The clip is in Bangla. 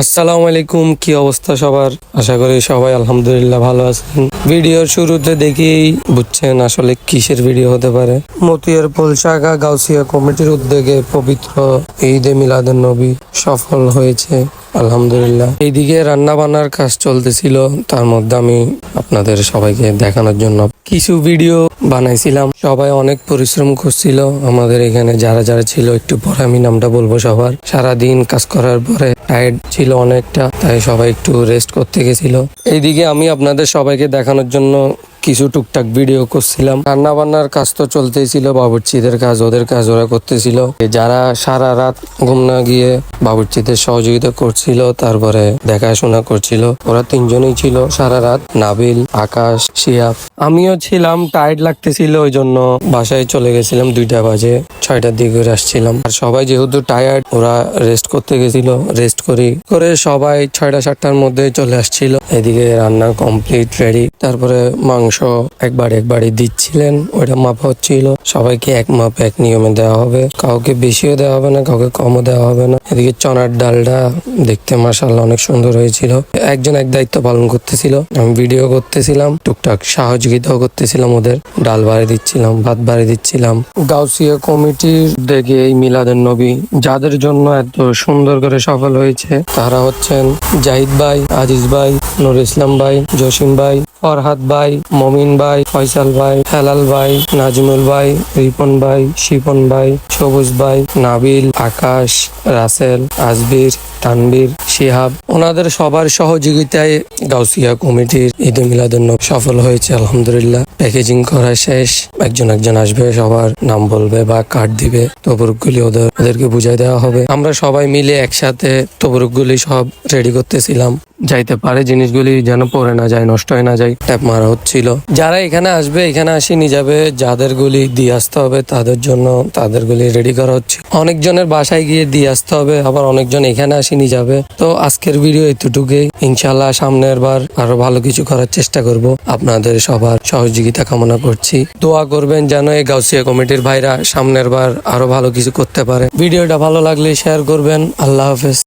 আসসালামু আলাইকুম, কি অবস্থা সবার? আশা করি সবাই আলহামদুলিল্লাহ ভালো আছেন। ভিডিওর শুরুতে দেখেই বুঝছেন আসলে কিসের ভিডিও হতে পারে। মতিয়ার পোলশাখা গাউসিয়া কমিটির উদ্যোগে পবিত্র ঈদে মিলাদুন নবী সফল হয়েছে। আলহামদুলিল্লাহ। এইদিকে রান্না বান্নার কাজ চলতেছিল, তার মধ্যে আমি আপনাদের সবাইকে দেখানোর জন্য কিছু ভিডিও বানাইছিলাম। সবাই অনেক পরিশ্রম করছিল, আমাদের এখানে যারা যারা ছিল, একটু পরে আমি নামটা বলব সবার। সারা দিন কাজ করার পরে টায়ার্ড ছিল অনেকটা, তাই সবাই একটু রেস্ট করতে গেছিল। এইদিকে আমি আপনাদের সবাইকে দেখানোর জন্য কিছু টুকটাক ভিডিও করছিলাম। রান্না বান্নার কাজ তো চলতেই ছিল, বাবুর্চিদের কাজ, ওদের কাজ ওরা করতেছিল। যারা সারা রাত ঘুম না গিয়ে বাবুর্চিদের সহযোগিতা করছিল, তারপরে দেখাশোনা করছিল, ওরা তিনজনই ছিল। সারা রাত নাবিল, আকাশ শিয়াব আমিও ছিলাম টায়ার্ড লাগতেছিল ওই জন্য বাসায় চলে গেছিলাম দুইটা বাজে, ছয়টার দিকে আসছিলাম। আর সবাই যেহেতু টায়ার্ড ওরা রেস্ট করতে গেছিল। রেস্ট করি করে সবাই ছয়টা, সাতটার মধ্যে চলে আসছিল। এদিকে রান্না কমপ্লিট রেডি তারপরে মাংস একবার একবারই দিচ্ছিলেন, ওইটা মাপ হচ্ছিল। সবাইকে এক মাপ, এক নিয়মে দেওয়া হবে। কাউকে বেশিও দেওয়া হবে না, কাউকে কমও দেওয়া হবে না। এদিকে চনার ডালটা দেখতে মাসাল্লাহ অনেক সুন্দর হয়েছিল। একজন এক দায়িত্ব পালন করতেছিল। আমি ভিডিও করতেছিলাম, টুকটাক সহযোগিতাও করতেছিলাম ওদের। ডাল বাড়ি দিচ্ছিলাম, ভাত বাড়ি দিচ্ছিলাম। গাউসিয়া কমিটির দেখে এই মিলাদের নবী যাদের জন্য এত সুন্দর করে সফল হয়েছে, তারা হচ্ছেন জাহিদ ভাই, আজিজ ভাই, নুর ইসলাম ভাই, জসিম ভাই ফরহাদ ভাই, মমিন ভাই, ফয়সাল ভাই, হেলাল ভাই, নাজমুল ভাই, রিপন ভাই, শিপন ভাই, সবুজ ভাই, নাবিল, আকাশ, রাসেল আজবির তানবীর, শিহাব। ওনাদের সবার সহযোগিতায় গাউসিয়া কমিটির ঈদ মিলাদুন্ন সফল হয়েছে, আলহামদুলিল্লাহ। প্যাকেজিং করা শেষ। একজন একজন আসবে, সবার নাম বলবে বা কার্ড দিবে, তবরুকগুলি ওদের ওদেরকে বুঝাই দেওয়া হবে। আমরা সবাই মিলে একসাথে তবরুকগুলি সব রেডি করতেছিলাম। যাইতে পারে, জিনিসগুলি যেন পরে না যায়, নষ্ট হয়ে না যায়, ট্যাপ মারা হচ্ছিল। যারা এখানে আসবে, এখানে আসেনি যাবে, যাদের গুলি দিয়ে আসতে হবে, তাদের জন্য তাদের গুলি রেডি করা হচ্ছে। অনেকজনের বাসায় গিয়ে দিয়ে আসতে হবে, আবার অনেকজন এখানে আসেনি যাবে। তো আজকের ভিডিও এতটুকুই। ইনশাল্লাহ সামনের বার আরও ভালো কিছু করার চেষ্টা করব আপনাদের সবার সহযোগিতা কামনা করছি। দোয়া করবেন যেন এই গাউসিয়া কমিটির ভাইরা সামনের বার আরও ভালো কিছু করতে পারে। ভিডিওটা ভালো লাগলে শেয়ার করবেন। আল্লাহ হাফেজ।